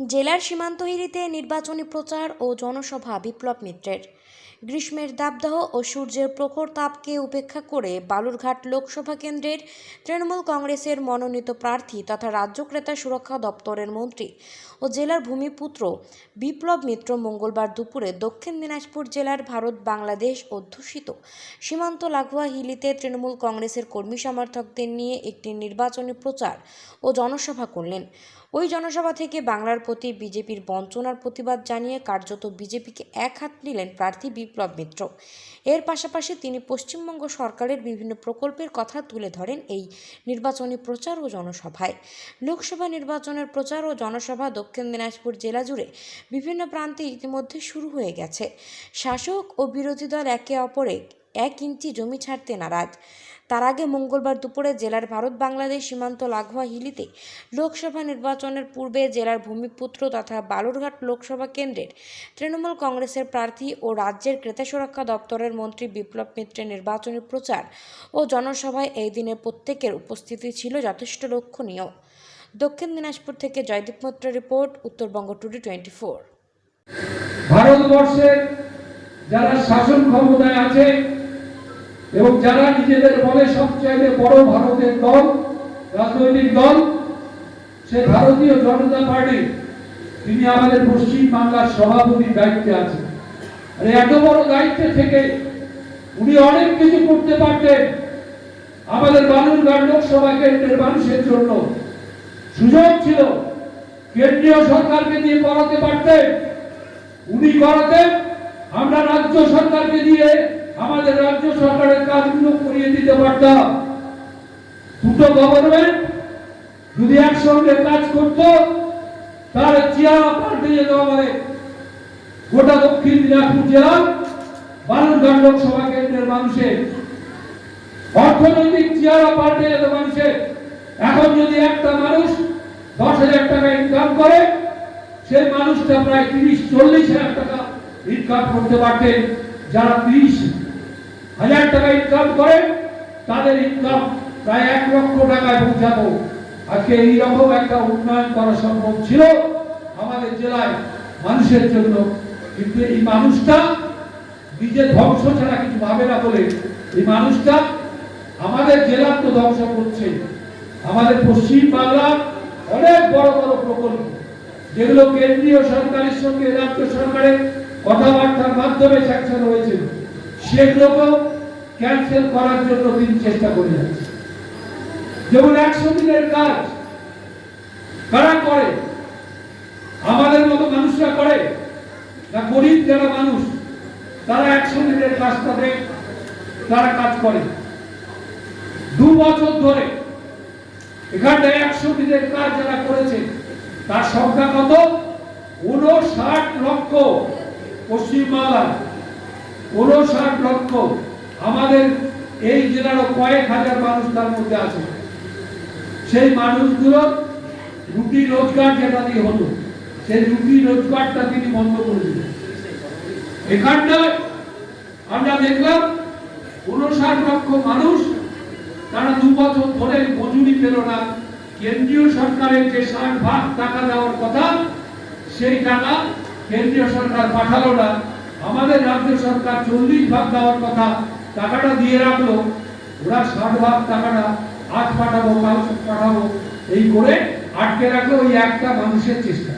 জেলার সীমান্তহিরিতে নির্বাচনী প্রচার ও জনসভা বিপ্লব মিত্রের। গ্রীষ্মের দাবদাহ ও সূর্যের প্রখর তাপকে উপেক্ষা করে বালুরঘাট লোকসভা কেন্দ্রের তৃণমূল কংগ্রেসের মনোনীত প্রার্থী তথা রাজ্য ক্রেতা সুরক্ষা দপ্তরের মন্ত্রী ও জেলার ভূমিপুত্র বিপ্লব মিত্র মঙ্গলবার দুপুরে দক্ষিণ দিনাজপুর জেলার ভারত বাংলাদেশ অধ্যুষিত সীমান্ত লাগোয়া হিলিতে তৃণমূল কংগ্রেসের কর্মী সমর্থকদের নিয়ে একটি নির্বাচনী প্রচার ও জনসভা করলেন। ওই জনসভা থেকে বাংলার প্রতি বিজেপির বঞ্চনার প্রতিবাদ জানিয়ে কার্যত বিজেপিকে এক হাত নিলেন প্রার্থী বিপ্লব মিত্র। এর পাশাপাশি তিনি পশ্চিমবঙ্গ সরকারের বিভিন্ন প্রকল্পের কথা তুলে ধরেন এই নির্বাচনী প্রচার ও জনসভায়। লোকসভা নির্বাচনের প্রচার ও জনসভা দক্ষিণ দিনাজপুর জেলা জুড়ে বিভিন্ন প্রান্তে ইতিমধ্যে শুরু হয়ে গেছে। শাসক ও বিরোধী দল একে অপরে এক ইঞ্চি জমি ছাড়তে নারাজ। তার আগে মঙ্গলবার দুপুরে জেলার ভারত বাংলাদেশ সীমান্ত লাগোয়া হিলিতে লোকসভা নির্বাচনের পূর্বে জেলার ভূমিপুত্র তথা বালুরঘাট লোকসভা কেন্দ্রের তৃণমূল কংগ্রেসের প্রার্থী ও রাজ্যের ক্রেতা সুরক্ষা দপ্তরের মন্ত্রী বিপ্লব মিত্রের নির্বাচনী প্রচার ও জনসভায় এই দিনের প্রত্যেকের উপস্থিতি ছিল যথেষ্ট লক্ষণীয়। দক্ষিণ দিনাজপুর থেকে Joydeep Maitra report, Uttarbanga today twenty four. ভারতবর্ষের যারা শাসন ক্ষমতায় আছে এবং যারা নিজেদের বলে সবচাইতে বড় ভারতের দল, রাজনৈতিক দল, সে ভারতীয় জনতা পার্টি তিনি আমাদের পশ্চিম বাংলার সভাপতির দায়িত্বে আছেন। আর এত বড় দায়িত্বে থেকে উনি অনেক কিছু করতে পারতেন। আমাদের বালুরঘাট লোকসভা কেন্দ্রের মানুষের জন্য সুযোগ ছিল। কেন্দ্রীয় সরকারকে দিয়ে করাতে পারতেন। উনি করাতেন। আমরা রাজ্য সরকারকে দিয়ে আমাদের রাজ্য সরকারের কাজগুলো করিয়ে দিতে পারতাম। দুটো গভর্নমেন্ট যদি একসঙ্গে কাজ করত, তাহলে চেয়ারা পাল্টে যেত আমাদের। গোটা দক্ষিণ দিনাজপুর জেলার বালুরঘাট লোকসভা কেন্দ্রের মানুষের। অর্থনৈতিক চেয়ারা পাল্টে যেত মানুষের। এখন যদি একটা মানুষ দশ হাজার টাকা ইনকাম করে, সেই মানুষটা প্রায় তিরিশ, চল্লিশ হাজার টাকা ইনকাম করতে পারতেন। যারা তিরিশ হাজার টাকা ইনকাম করে, তাদের ইনকাম প্রায় এক লক্ষ টাকায় পৌঁছাতো। আজকে এইরকম একটা উন্নয়ন করা সম্ভব ছিল আমাদের জেলায় মানুষের জন্য। কিন্তু এই মানুষটা নিজের ধ্বংস ছাড়া কিছু ভাবে না বলে এই মানুষটা আমাদের জেলার তো ধ্বংস করছে। আমাদের পশ্চিম বাংলার অনেক বড় বড় প্রকল্প। যেগুলো কেন্দ্রীয় সরকারের সঙ্গে রাজ্য সরকারের কথাবার্তার মাধ্যমে স্যাংশন হয়েছে সেগুলোকেও ক্যান্সেল করার জন্য তিনি চেষ্টা করে যাচ্ছে। যেমন একশো দিনের কাজ কারা করে? আমাদের মতো মানুষরা করে? না গরিব যারা মানুষ, তারা একশো দিনের কাজ দেয় তারা কাজ করে। দু বছর ধরে এখানটায় একশো দিনের কাজ যারা করেছে, তার সংখ্যা কত? উনষাট লক্ষ পশ্চিমবাংলায় উনষাট লক্ষ আমাদের এই জেলারও কয়েক হাজার মানুষ তার মধ্যে আছে। সেই মানুষগুলো রুটি রোজগার যেটা দিয়ে হতো, সেই রুটি রোজগারটা তিনি বন্ধ করে দিলেন। এখানটায় আমরা দেখলাম উনষাট লক্ষ মানুষ, তারা দু বছর ধরে মজুরি পেল না। কেন্দ্রীয় সরকারের যে ষাট ভাগ টাকা দেওয়ার কথা, সেই টাকা কেন্দ্রীয় সরকার পাঠালো না। আমাদের রাজ্য সরকার চল্লিশ ভাগ দেওয়ার কথা টাকাটা দিয়ে রাখল, ওরা ষাট ভাগ টাকাটা আজ পাঠাবো, কাল পাঠাবো, এই করে আটকে রাখল ওই একটা মানুষের চেষ্টা।